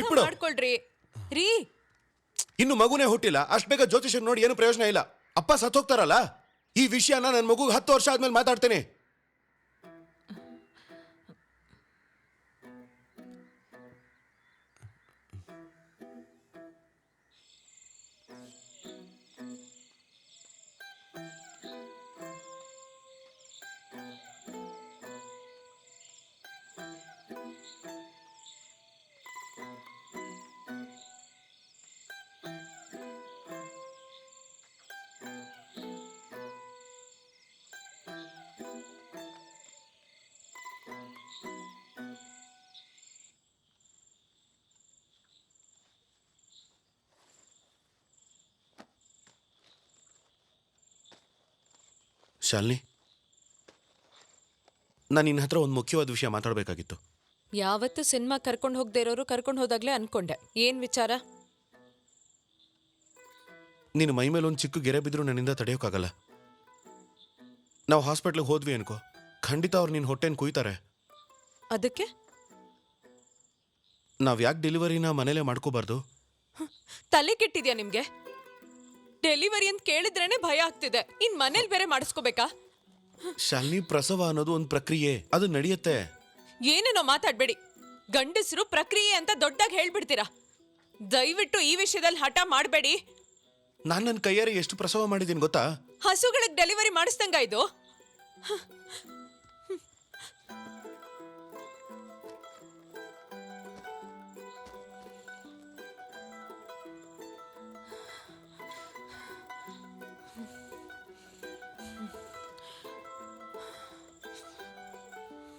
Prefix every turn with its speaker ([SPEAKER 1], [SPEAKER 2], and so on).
[SPEAKER 1] ಬಿಟ್ಬಿಡು.
[SPEAKER 2] ಮಾಡ್ಕೊಳ್ರಿ. ರೀ.
[SPEAKER 1] ಇನ್ನು ಮಗುನೇ ಹುಟ್ಟಿಲ್ಲ. ಅಷ್ಟ್ ಬೇಗ ಜ್ಯೋತಿಷನ್ ನೋಡಿ ಏನು ಪ್ರಯೋಜನ ಇಲ್ಲ. ಅಪ್ಪ ಸತ್ತೋಗ್ತಾರಲ್ಲ ಈ ವಿಷಯನ ನನ್ನ ಮಗುಗೆ ಹತ್ತು ವರ್ಷ ಆದ್ಮೇಲೆ ಮಾತಾಡ್ತೇನೆ. ಶಾಲಿನಿ ನಾನು ನಿನ್ನ ಹತ್ರ ಒಂದು ಮುಖ್ಯವಾದ ವಿಷಯ ಮಾತಾಡಬೇಕಾಗಿತ್ತು.
[SPEAKER 2] ಯಾವತ್ತು ಸಿನಿಮಾ ಕರ್ಕೊಂಡು ಹೋಗದೆ ಇರೋರು ಕರ್ಕೊಂಡು ಹೋದಾಗ್ಲೇ ಅನ್ಕೊಂಡೆ. ಏನ್ ವಿಚಾರ?
[SPEAKER 1] ನೀನು ಮೈ ಮೇಲೆ ಒಂದು ಚಿಕ್ಕ ಗೆರೆ ಬಿದ್ದರೂ ನನ್ನಿಂದ ತಡೆಯೋಕ್ಕಾಗಲ್ಲ ನಾವು ಹಾಸ್ಪಿಟ್ಲಿಗೆ ಹೋದ್ವಿ ಅನ್ಕೋ. ಖಂಡಿತ ಅವ್ರು ನಿನ್ನ ಹೊಟ್ಟೆನ ಕುಯ್ತಾರೆ.
[SPEAKER 2] ಅದಕ್ಕೆ?
[SPEAKER 1] ನಾವು ಯಾಕೆ ಡೆಲಿವರಿನ ಮನೇಲೆ ಮಾಡ್ಕೋಬಾರ್ದು?
[SPEAKER 2] ತಲೆ ಕೆಟ್ಟಿದ್ಯಾ ನಿಮ್ಗೆ? ಡೆಲಿವರಿ ಅಂತ ಕೇಳಿದ್ರೇನೆ ಭಯ ಆಗ್ತಿದೆ. ಇನ್ ಮನೇಲಿ ಬೇರೆ ಮಾಡಿಸ್ಕೋಬೇಕಾ?
[SPEAKER 1] ಶಾಲಿನಿ ಪ್ರಸವ ಅನ್ನೋದು ಒಂದು ಪ್ರಕ್ರಿಯೆ. ಅದು ನಡೆಯುತ್ತೆ.
[SPEAKER 2] ಏನೇನೋ ಮಾತಾಡ್ಬೇಡಿ. ಗಂಡಸರು ಪ್ರಕ್ರಿಯೆ ಅಂತ ದೊಡ್ಡಾಗಿ ಹೇಳ್ಬಿಡ್ತೀರಾ? ದಯವಿಟ್ಟು ಈ ವಿಷಯದಲ್ಲಿ ಹಠ ಮಾಡಬೇಡಿ.
[SPEAKER 1] ನಾನು ನನ್ನ ಕೈಯಾರೆ ಎಷ್ಟು ಪ್ರಸವ ಮಾಡಿದ್ದೀನಿ ಗೊತ್ತಾ?
[SPEAKER 2] ಹಸುಗಳಿಗೆ ಡೆಲಿವರಿ ಮಾಡಿಸ್ದಂಗ ಇದು